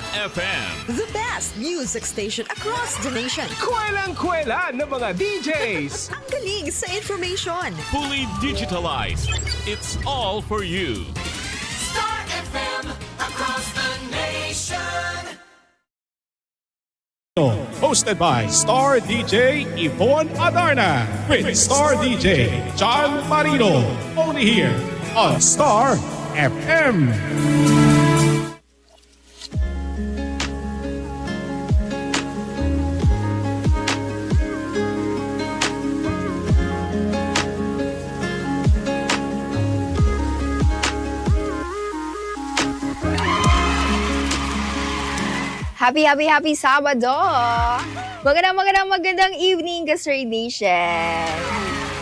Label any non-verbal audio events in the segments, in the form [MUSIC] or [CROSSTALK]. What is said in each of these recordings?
Star FM. The best music station across the nation. Kwelang-kwela ng mga DJs. [LAUGHS] Ang galing sa information. Fully digitalized. It's all for you. Star FM across the nation. Hosted by Star DJ Yvonne Adarna with Star DJ John Marino. Only here on Star FM. Happy, happy, happy Sabado! Magandang, magandang, magandang evening, Kasri Nation!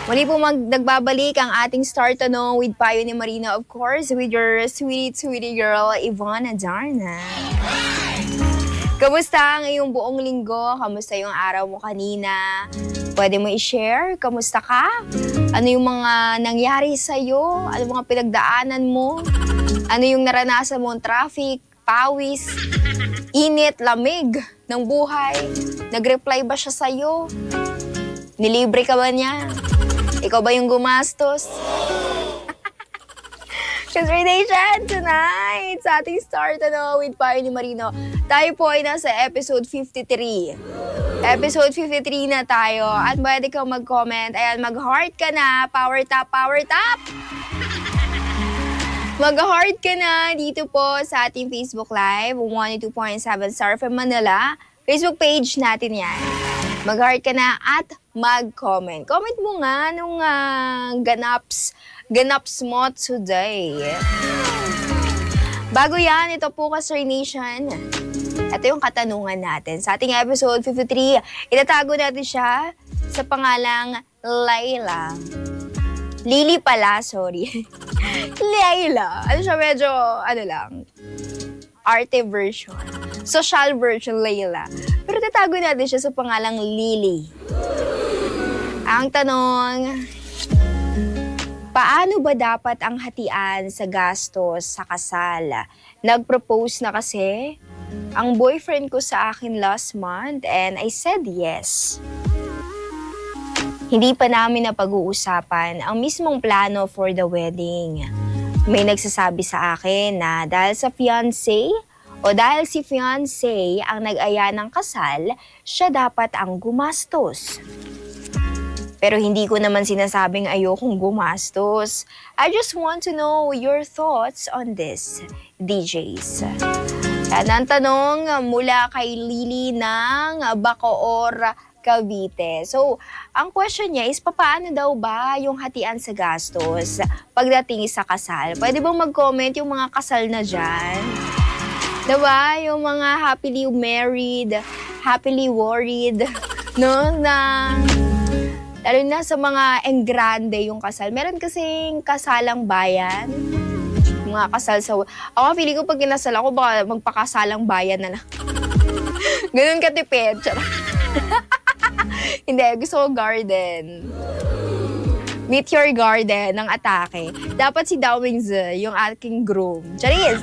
Muli po mag nagbabalik ang ating Star Tanong with Payo ni Marina, of course, with your sweet, sweetie girl, Ivana Darna. Kamusta ang iyong buong linggo? Kamusta yung araw mo kanina? Pwede mo i-share? Kamusta ka? Ano yung mga nangyari sa'yo? Ano mga pinagdaanan mo? Ano yung naranasan mong traffic, pawis, init, lamig ng buhay? Nag-reply ba siya sa'yo? Nilibre ka ba niya? Ikaw ba yung gumastos? [LAUGHS] Congratulations tonight sa ating start ano, with Payo ni Marino. Tayo po ay nasa episode 53. Episode 53 na tayo at pwede kang mag-comment. Ayan, mag-heart ka na. Power tap, power tap! [LAUGHS] Mag-heart ka na dito po sa ating Facebook Live, 102.7 Star FM Manila. Facebook page natin yan. Mag-heart ka na at mag-comment. Comment mo nga nung ah, ganaps, ganaps mo today. Bago yan, ito po ka Sir Nation. Ito yung katanungan natin. Sa ating episode 53, itatago natin siya sa pangalang Layla. Lily pala, sorry. [LAUGHS] Layla. Ano siya, medyo, ano lang, arte version. Social version, Layla. Pero tatago natin siya sa pangalang Lily. Ang tanong, paano ba dapat ang hatian sa gastos sa kasal? Nag-propose na kasi ang boyfriend ko sa akin last month and I said yes. Hindi pa namin na pag-uusapan ang mismong plano for the wedding. May nagsasabi sa akin na dahil sa fiancé o dahil si fiancé ang nag-aya ng kasal, siya dapat ang gumastos. Pero hindi ko naman sinasabing ayokong gumastos. I just want to know your thoughts on this, DJs. Yan ang tanong mula kay Lily ng Bacoor, Cavite. So, ang question niya is, papaano daw ba yung hatian sa gastos pagdating sa kasal? Pwede bang mag-comment yung mga kasal na dyan? Diba? Yung mga happily married, happily worried, [LAUGHS] no? Na, lalo na sa mga engrande yung kasal. Meron kasing kasalang bayan. Mga kasal sa... Ako, feeling ko pag kinasal ako, baka magpakasalang bayan na lang. [LAUGHS] Ganun katipid. Charot. [LAUGHS] Hindi, gusto ko garden. Meet your garden ng atake. Dapat si Dawing Z, yung aking groom. Charis!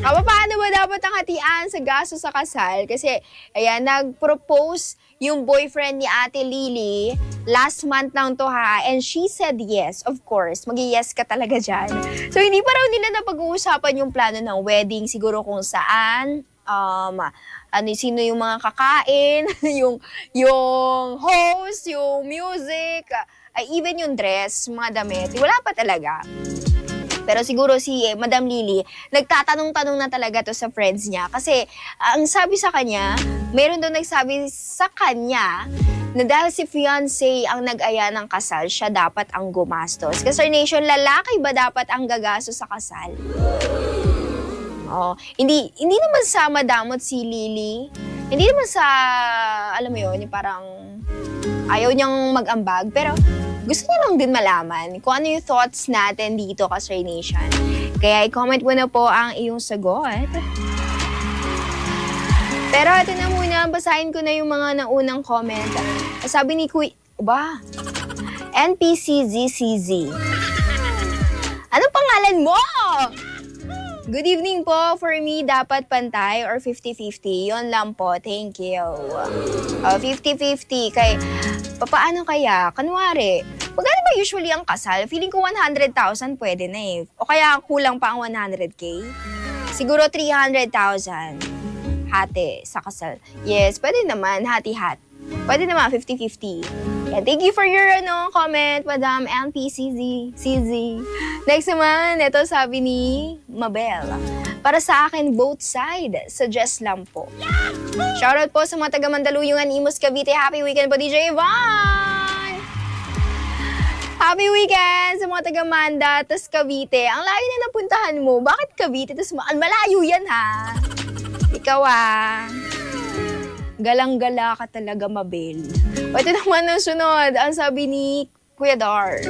Kapa paano ba dapat ang hatian sa gasto sa kasal? Kasi, ayan, nag-propose yung boyfriend ni Ate Lily last month lang to ha. And she said yes, of course. mag yes ka talaga dyan. So, hindi pa raw nila napag-uusapan yung plano ng wedding. Siguro kung saan, um, ano, sino yung mga kakain, [LAUGHS] yung, yung host, yung music, ay even yung dress, mga damit. Wala pa talaga. Pero siguro si eh, Madam Lily, nagtatanong-tanong na talaga to sa friends niya. Kasi ang sabi sa kanya, meron daw nagsabi sa kanya na dahil si fiancé ang nag-aya ng kasal, siya dapat ang gumastos. Kasi Nation, lalaki ba dapat ang gagastos sa kasal? Oh, hindi hindi naman sa madamot si Lily. Hindi naman sa alam mo 'yon, yung parang ayaw niyang mag-ambag, pero gusto niya lang din malaman kung ano yung thoughts natin dito ka Sir Nation. Kaya i-comment mo na po ang iyong sagot. Pero ito na muna, basahin ko na yung mga naunang comment. Sabi ni Kuy... Ba? NPCZCZ. Anong pangalan mo? Good evening po. For me, dapat pantay or 50-50. Yon lang po. Thank you. Oh, 50-50. Kay, papaano kaya? Kunwari, magkano ba usually ang kasal? Feeling ko 100,000 pwede na eh. O kaya kulang pa ang 100k? Siguro 300,000. Hati sa kasal. Yes, pwede naman. Hati-hat. Pwede naman, 50-50. Yeah, thank you for your ano, comment, Madam LPCZ. CZ. Next naman, ito sabi ni Mabel. Para sa akin, both side. Suggest lang po. Shoutout po sa mga taga Mandaluyungan, Imus, Cavite. Happy weekend po, DJ Yvonne! Happy weekend sa mga taga Manda, tas Cavite. Ang layo na napuntahan mo. Bakit Cavite? Tas ma- malayo yan ha. Ikaw ah. Galang-gala ka talaga, Mabel. O ito naman ang sunod. Ang sabi ni Kuya Dar.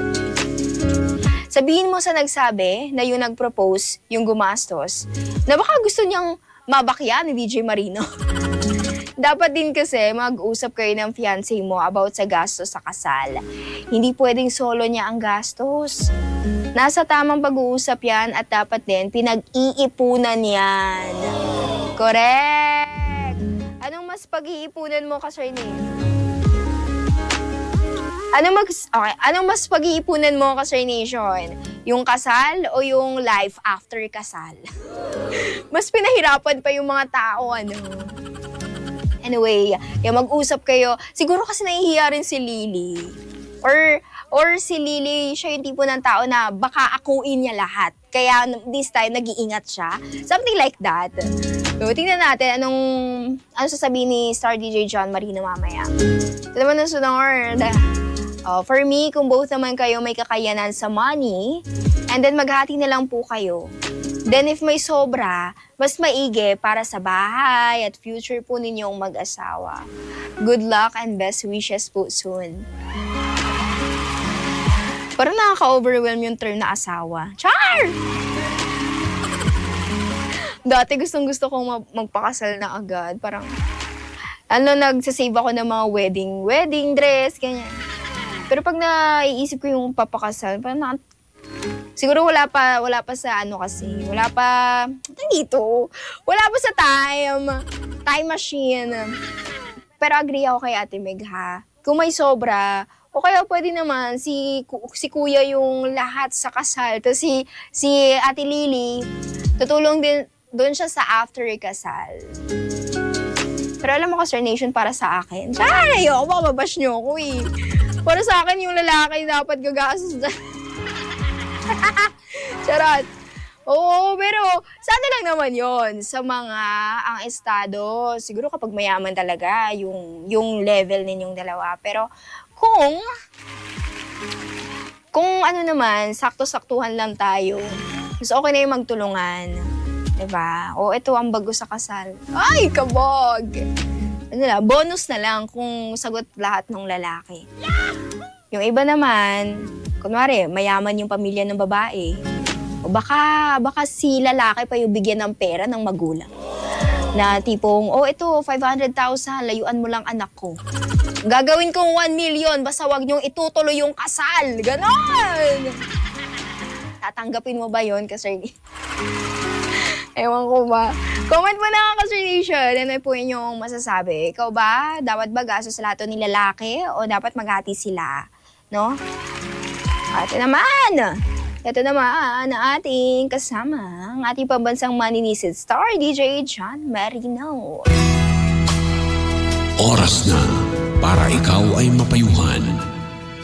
Sabihin mo sa nagsabi na yung nag-propose, yung gumastos, na baka gusto niyang mabakya ni DJ Marino. [LAUGHS] Dapat din kasi mag-usap kayo ng fiancé mo about sa gastos sa kasal. Hindi pwedeng solo niya ang gastos. Nasa tamang pag-uusap yan at dapat din pinag-iipunan yan. Correct! Mas pag-iipunan mo, Kasarni? Anong mag okay, anong mas pag-iipunan mo Kasar Nation? Yung kasal o yung life after kasal? [LAUGHS] mas pinahirapan pa yung mga tao ano. Anyway, yung mag-usap kayo. Siguro kasi nahihiya rin si Lily. Or or si Lily, siya yung tipo ng tao na baka akuin niya lahat. Kaya this time nag-iingat siya. Something like that. So, tingnan natin anong ano sasabihin ni Star DJ John Marino mamaya. Ito naman ang sunod. Oh, for me, kung both naman kayo may kakayanan sa money, and then maghati na lang po kayo. Then if may sobra, mas maigi para sa bahay at future po ninyong mag-asawa. Good luck and best wishes po soon. Parang nakaka-overwhelm yung term na asawa. Char! Dati gustong gusto kong mag- magpakasal na agad. Parang, ano, nagsasave ako ng mga wedding, wedding dress, ganyan. Pero pag naiisip ko yung papakasal, parang na, siguro wala pa, wala pa sa ano kasi, wala pa, dito, wala pa sa time, time machine. Pero agree ako kay Ate Meg ha. Kung may sobra, o kaya pwede naman si, si kuya yung lahat sa kasal. Tapos si, si Ate Lily, tutulong din doon siya sa after kasal. Pero alam mo ko, Sir Nation, para sa akin, Char, ayoko, baka mabash niyo ako eh. Para sa akin, yung lalaki dapat gagastos dyan. [LAUGHS] Charot. Oo, pero sana lang naman yon sa mga ang estado. Siguro kapag mayaman talaga yung, yung level ninyong dalawa. Pero kung kung ano naman, sakto-saktuhan lang tayo. Mas okay na yung magtulungan. 'Di ba? O ito ang bago sa kasal. Ay, kabog! Ano lang, bonus na lang kung sagot lahat ng lalaki. Yung iba naman, kunwari, mayaman yung pamilya ng babae. O baka, baka si lalaki pa yung bigyan ng pera ng magulang. Na tipong, oh ito, 500,000, layuan mo lang anak ko. Gagawin kong 1 million, basta wag niyong itutuloy yung kasal. Ganon! [LAUGHS] Tatanggapin mo ba yon kasi Ewan ko ba. Comment mo na ka Nation. Ano po inyong masasabi? Ikaw ba? Dapat ba gasto sa lahat ni lalaki? O dapat maghati sila? No? At naman! Ito naman ang ating kasama, ang ating pambansang maninisid star, DJ John Marino. Oras na para ikaw ay mapayuhan.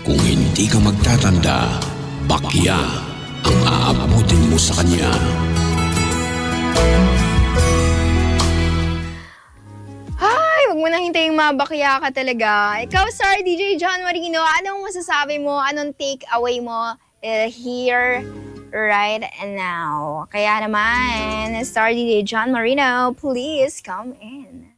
Kung hindi ka magtatanda, bakya ang aabutin mo sa kanya. Nang hintayin mabakya ka talaga. Ikaw, star, DJ John Marino, anong masasabi mo? Anong take away mo uh, here, right now? Kaya naman, star DJ John Marino, please come in.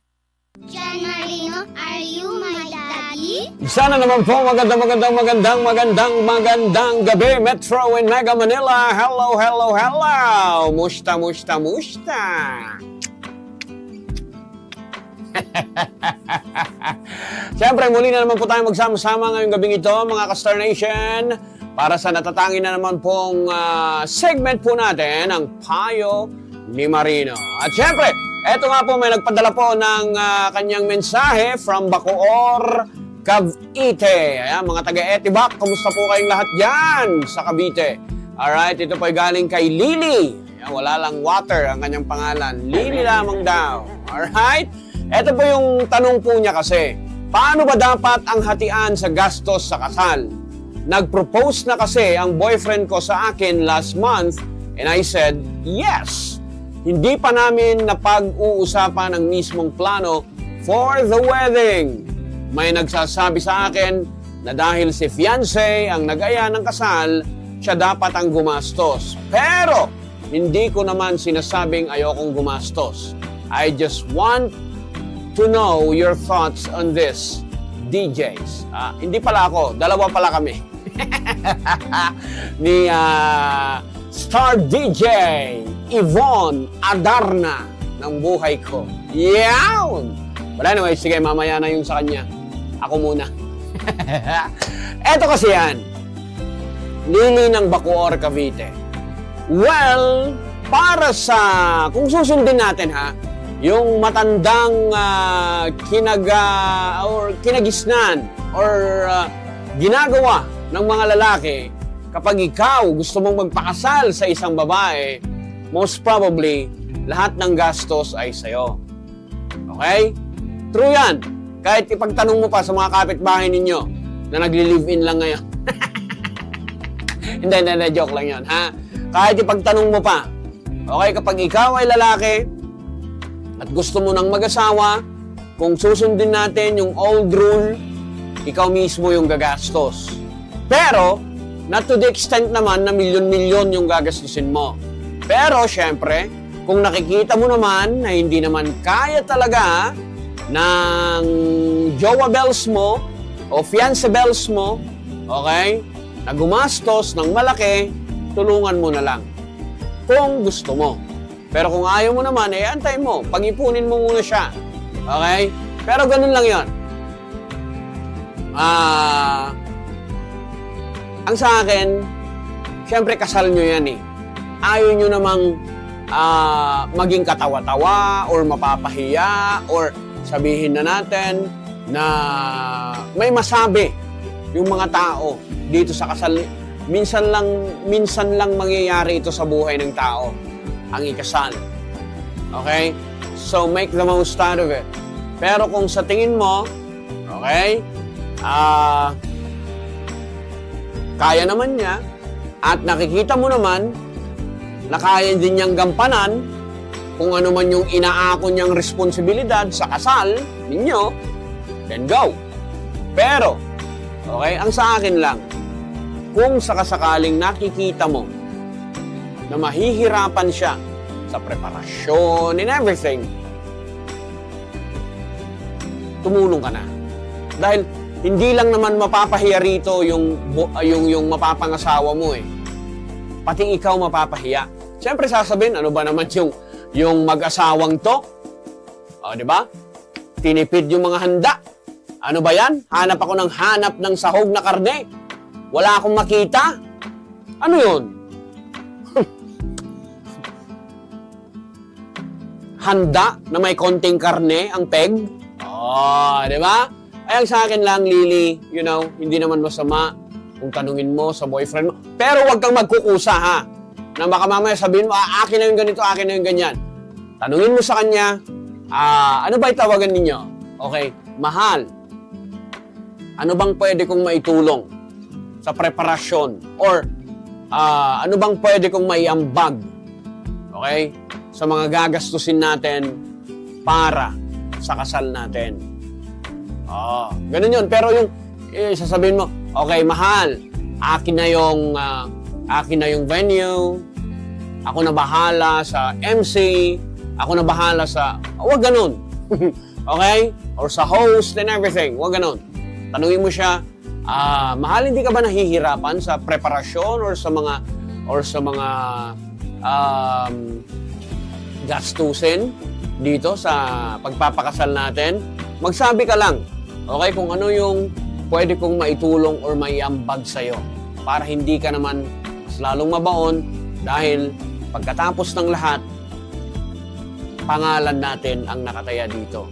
John Marino, are you my daddy? Sana naman po magandang magandang magandang magandang magandang gabi Metro and Mega Manila. Hello, hello, hello. Musta, musta, musta. [LAUGHS] Siyempre, muli na naman po tayo magsama-sama ngayong gabing ito, mga ka-Star Nation, para sa natatangin na naman pong ah, segment po natin, ang Payo ni Marino. At syempre, eto nga po may nagpadala po ng ah, kanyang mensahe from Bacoor, Cavite. Ayan, mga taga-Etibak, kamusta po kayong lahat dyan sa Cavite? Alright, ito po ay galing kay Lily. Ayan, wala lang water ang kanyang pangalan. Lily lamang daw. Alright? Ito po yung tanong po niya kasi, paano ba dapat ang hatian sa gastos sa kasal? Nag-propose na kasi ang boyfriend ko sa akin last month and I said, yes. Hindi pa namin napag-uusapan ang mismong plano for the wedding. May nagsasabi sa akin na dahil si fiancé ang nag-aya ng kasal, siya dapat ang gumastos. Pero, hindi ko naman sinasabing ayokong gumastos. I just want to know your thoughts on this, DJs. Ah, hindi pala ako, dalawa pala kami. [LAUGHS] Ni ah, Star DJ Yvonne Adarna ng buhay ko. Yawn! But anyway, sige, mamaya na yung sa kanya. Ako muna. [LAUGHS] Eto kasi yan. Lili ng Bacoor, Cavite. Well, para sa, kung susundin natin ha, yung matandang ah, kinaga or kinagisnan or ah, ginagawa ng mga lalaki kapag ikaw gusto mong magpakasal sa isang babae, most probably lahat ng gastos ay sa'yo. Okay? True yan. Kahit ipagtanong mo pa sa mga kapitbahay ninyo na nagli-live-in lang ngayon. [LAUGHS] hindi, hindi, hindi, joke lang yun, ha? Kahit ipagtanong mo pa, okay, kapag ikaw ay lalaki at gusto mo nang mag-asawa, kung susundin natin yung old rule, ikaw mismo yung gagastos. Pero, not to the extent naman na milyon-milyon yung gagastusin mo. Pero, syempre, kung nakikita mo naman na hindi naman kaya talaga ng jowa bells mo o fiancé bells mo, okay, na gumastos ng malaki, tulungan mo na lang. Kung gusto mo. Pero kung ayaw mo naman, eh, antay mo. Pag-ipunin mo muna siya. Okay? Pero ganun lang yon. Ah... ang sa akin, syempre kasal nyo yan eh. Ayaw nyo namang ah, maging katawa-tawa or mapapahiya or sabihin na natin na may masabi yung mga tao dito sa kasal. Minsan lang, minsan lang mangyayari ito sa buhay ng tao, ang ikasal. Okay? So, make the most out of it. Pero kung sa tingin mo, okay, ah, kaya naman niya, at nakikita mo naman na kaya din niyang gampanan kung ano man yung inaako niyang responsibilidad sa kasal ninyo, then go. Pero, okay, ang sa akin lang, kung sakasakaling nakikita mo na mahihirapan siya sa preparasyon and everything, tumulong ka na. Dahil hindi lang naman mapapahiya rito yung, ah, yung, yung mapapangasawa mo eh. Pati ikaw mapapahiya. Siyempre sasabihin, ano ba naman yung, yung mag-asawang to? O, di ba? Tinipid yung mga handa. Ano ba yan? Hanap ako ng hanap ng sahog na karne. Wala akong makita. Ano yun? Handa na may konting karne ang peg? Oh, di ba? Ay, sa akin lang, Lily, you know, hindi naman masama kung tanungin mo sa boyfriend mo. Pero huwag kang magkukusa, ha? Na baka mamaya sabihin mo, ah, akin na yung ganito, akin na yung ganyan. Tanungin mo sa kanya, ah, ano ba itawagan ninyo? Okay, mahal. Ano bang pwede kong maitulong sa preparasyon? Or, ah, ano bang pwede kong maiambag? Okay? Sa mga gagastusin natin para sa kasal natin. Oh, ganun yun. Pero yung eh, sasabihin mo, okay, mahal, akin na yung ah, akin na yung venue. Ako na bahala sa MC. Ako na bahala sa wag ganun. [LAUGHS] okay? Or sa host and everything. Wag ganun. Tanungin mo siya, ah, mahal, hindi ka ba nahihirapan sa preparasyon or sa mga or sa mga um, gastusin dito sa pagpapakasal natin? Magsabi ka lang, okay, kung ano yung pwede kong maitulong or maiambag sa'yo para hindi ka naman lalong mabaon dahil pagkatapos ng lahat, pangalan natin ang nakataya dito.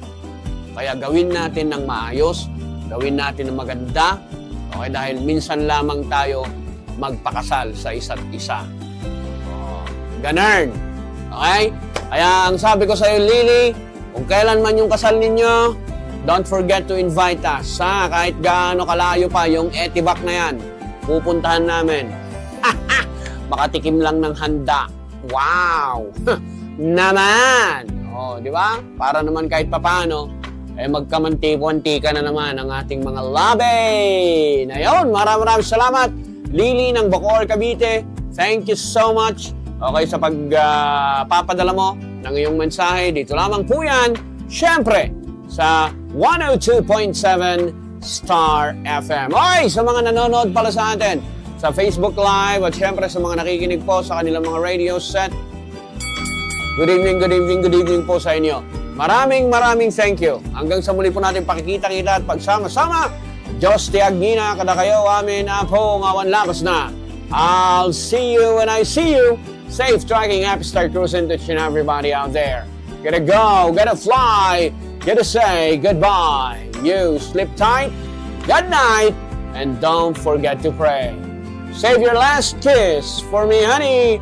Kaya gawin natin ng maayos, gawin natin ng maganda, okay, dahil minsan lamang tayo magpakasal sa isa't isa. Oh, ganun. Okay? Kaya ang sabi ko sa iyo, Lily, kung kailan man yung kasal ninyo, don't forget to invite us. Ha? Kahit gaano kalayo pa yung etibak na yan, pupuntahan namin. [LAUGHS] Makatikim lang ng handa. Wow! [LAUGHS] naman! Oh, di ba? Para naman kahit papano, eh magkamanti-wantika na naman ang ating mga labi. Na yun, maraming maraming salamat. Lily ng Bacoor, Cavite, thank you so much. Okay, sa pagpapadala mo ng iyong mensahe, dito lamang po yan, syempre, sa 102.7 Star FM. Oy, sa mga nanonood pala sa atin, sa Facebook Live at syempre sa mga nakikinig po sa kanilang mga radio set, Good evening, good evening, good evening po sa inyo. Maraming maraming thank you. Hanggang sa muli po natin pakikita-kita at pagsama-sama. Diyos ti Agnina, kada kayo amin apo ngawan labas na. I'll see you when I see you. Safe tracking, happy star cruising to each everybody out there. Gotta go, gotta fly, gotta say goodbye. You sleep tight, good night, and don't forget to pray. Save your last kiss for me, honey.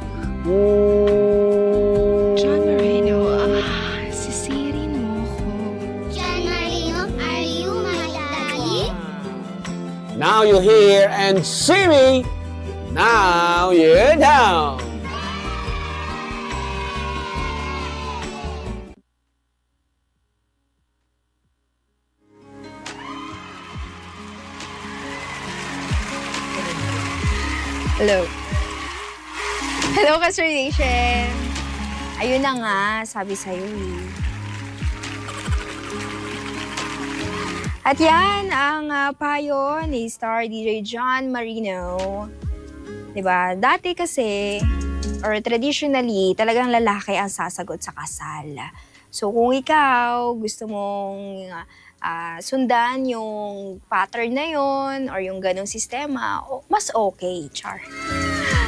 John Marino, sisirin mo ko. John Marino, are you my daddy? Now you hear and see me. Now you know. Hello. Hello, Kasur Nation. Ayun na nga, sabi sa'yo eh. At yan ang ah, payo ni star DJ John Marino. 'Di ba? Dati kasi, or traditionally, talagang lalaki ang sasagot sa kasal. So kung ikaw gusto mong ah, sundan yung pattern na yon or yung ganong sistema, mas okay, char.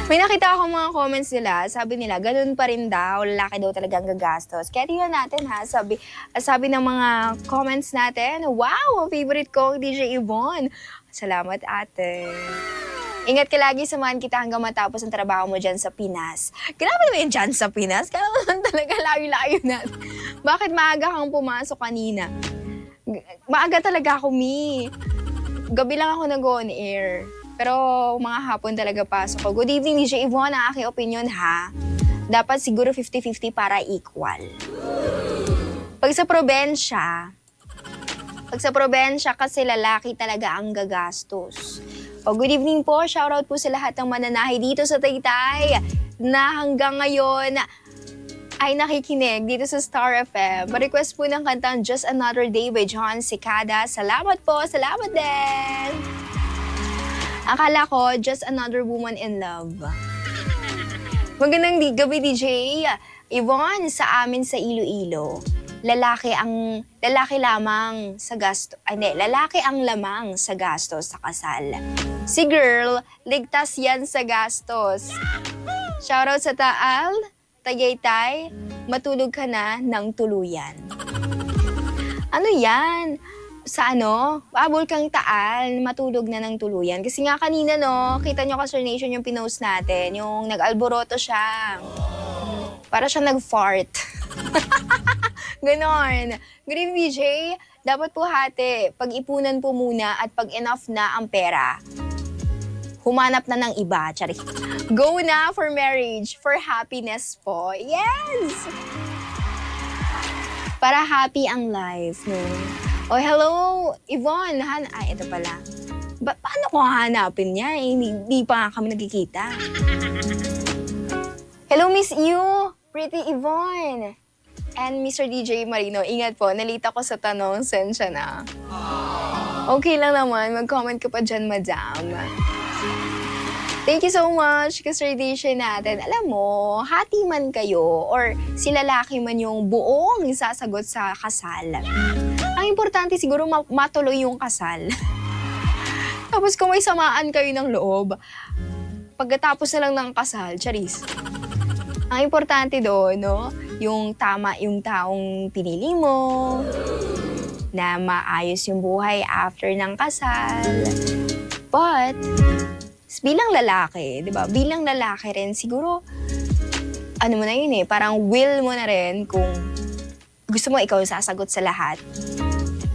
May nakita ako mga comments nila, sabi nila, ganun pa rin daw, lalaki daw talagang gagastos. Kaya tingnan natin ha, sabi, sabi ng mga comments natin, wow, favorite ko, DJ Yvonne. Salamat ate. Ingat ka lagi, samahan kita hanggang matapos ang trabaho mo dyan sa Pinas. Grabe naman yun dyan sa Pinas. Kaya naman [LAUGHS] talaga layo-layo natin. Bakit maaga kang pumasok kanina? Maaga talaga ako, Mi. Gabi lang ako nag-on air. Pero mga hapon talaga pasok ko. Good evening, DJ Yvonne. Ang aking opinion, ha? Dapat siguro 50-50 para equal. Pag sa probensya, pag sa probensya kasi lalaki talaga ang gagastos. O good evening po, shoutout po sa lahat ng mananahi dito sa Taytay na hanggang ngayon ay nakikinig dito sa Star FM. Pa-request po ng kantang Just Another Day by John Cicada. Salamat po, salamat din! Akala ko, Just Another Woman in Love. Magandang gabi, DJ. Yvonne, sa amin sa Iloilo, lalaki ang lalaki lamang sa gasto, hindi, lalaki ang lamang sa gastos sa kasal. Si girl, ligtas yan sa gastos. Shoutout sa Taal, Tagaytay, matulog ka na ng tuluyan. Ano yan? Sa ano? Paabol kang Taal, matulog na ng tuluyan. Kasi nga kanina no, kita nyo ka Sir Nation yung pinost natin, yung nag-alboroto siya. Para siya nag-fart. [LAUGHS] Ganon. Good evening, DJ. Dapat po hati, pag-ipunan po muna at pag enough na ang pera, humanap na ng iba. Chari. Go na for marriage, for happiness po. Yes! Para happy ang life, no? Oh, hello, Yvonne. Han Ay, ito pala. Ba paano ko hanapin niya? Eh, hindi, hindi pa nga kami nagkikita. Hello, Miss You. Pretty Yvonne. And Mr. DJ Marino, ingat po, nalita ko sa tanong, sensya na. Okay lang naman, mag-comment ka pa dyan, madam. Thank you so much kasi radiation natin. Alam mo, hati man kayo or si lalaki man yung buong sasagot sa kasal. Ang importante siguro ma- matuloy yung kasal. [LAUGHS] Tapos kung may samaan kayo ng loob, pagkatapos na lang ng kasal, charis. Ang importante doon, no? yung tama yung taong pinili mo, na maayos yung buhay after ng kasal. But, bilang lalaki, di ba? Bilang lalaki rin, siguro, ano mo na yun eh, parang will mo na rin kung gusto mo ikaw sasagot sa lahat.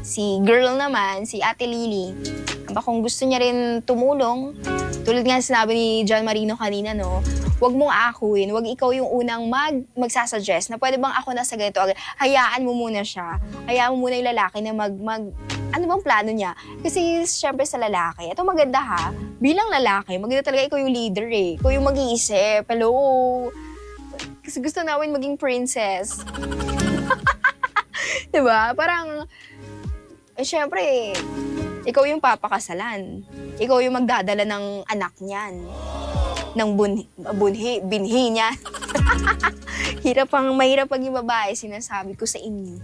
Si girl naman, si Ate Lily, aba kung gusto niya rin tumulong, tulad nga sinabi ni John Marino kanina, no, wag mong akuin, wag ikaw yung unang mag, magsasuggest na pwede bang ako nasa ganito agad. Hayaan mo muna siya. Hayaan mo muna yung lalaki na mag, mag ano bang plano niya? Kasi syempre sa lalaki, ito maganda ha, bilang lalaki, maganda talaga ikaw yung leader eh. Ikaw yung mag-iisip. Hello? Kasi gusto namin maging princess. [LAUGHS] 'Di ba? Parang, eh, syempre, ikaw yung papakasalan. Ikaw yung magdadala ng anak niyan. Ng bunhi, bunhi binhi niya. [LAUGHS] hirap ang, mahirap maging babae, sinasabi ko sa inyo.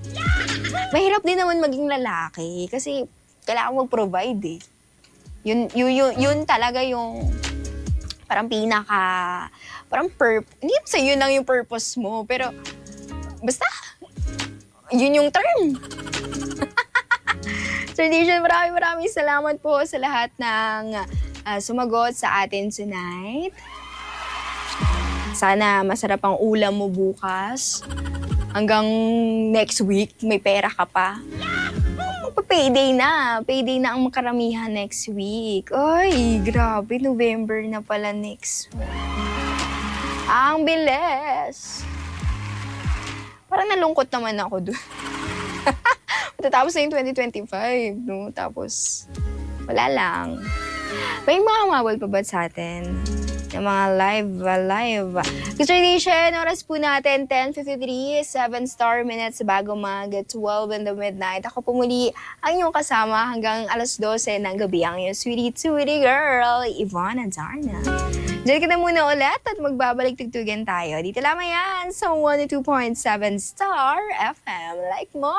Mahirap din naman maging lalaki kasi kailangan mag-provide eh. Yun, yun, yun, yun talaga yung parang pinaka, parang perp, hindi sa yun lang yung purpose mo, pero basta, yun yung term. [LAUGHS] Tradition, maraming maraming salamat po sa lahat ng ah, sumagot sa atin tonight. Sana masarap ang ulam mo bukas. Hanggang next week, may pera ka pa. Payday na. Payday na ang makaramihan next week. Ay, grabe. November na pala next week. Ang bilis. Parang nalungkot naman ako doon. [LAUGHS] Matatapos na yung 2025, no? Tapos, wala lang. May mga mawal pa ba sa atin? Yung mga live, live. Tradition, oras po natin, 10.53, 7 star minutes bago mag 12 in the midnight. Ako po muli ang inyong kasama hanggang alas 12 ng gabi ang iyong sweetie, sweetie girl, Ivana Darna. Diyan ka na muna ulit at magbabalik tugtugan tayo. Dito lamang yan sa 102.7 Star FM. Like mo,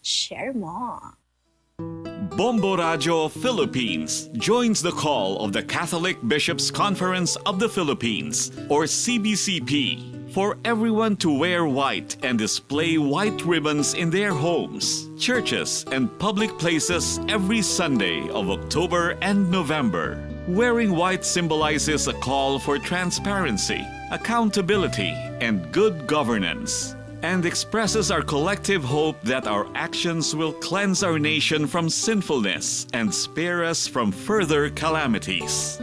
share mo. Bombo Radio Philippines joins the call of the Catholic Bishops' Conference of the Philippines, or CBCP, for everyone to wear white and display white ribbons in their homes, churches, and public places every Sunday of October and November. Wearing white symbolizes a call for transparency, accountability, and good governance and expresses our collective hope that our actions will cleanse our nation from sinfulness and spare us from further calamities.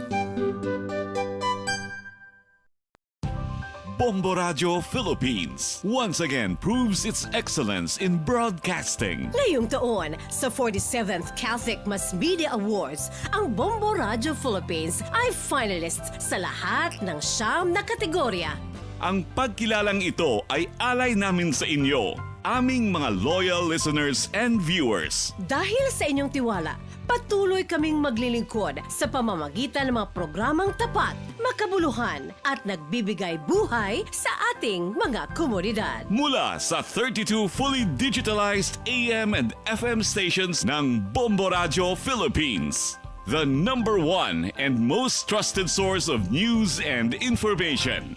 Bombo Radio Philippines once again proves its excellence in broadcasting. Ngayong taon, sa 47th Catholic Mass Media Awards, ang Bombo Radio Philippines ay finalist sa lahat ng siyam na kategorya. Ang pagkilalang ito ay alay namin sa inyo, aming mga loyal listeners and viewers. Dahil sa inyong tiwala, patuloy kaming maglilingkod sa pamamagitan ng mga programang tapat, makabuluhan at nagbibigay buhay sa ating mga komunidad. Mula sa 32 fully digitalized AM and FM stations ng Bombo Radio Philippines. The number one and most trusted source of news and information.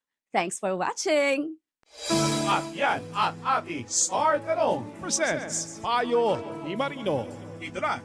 Thanks for watching! At yan at ating Star Tanong presents Payo ni Marino. Dito na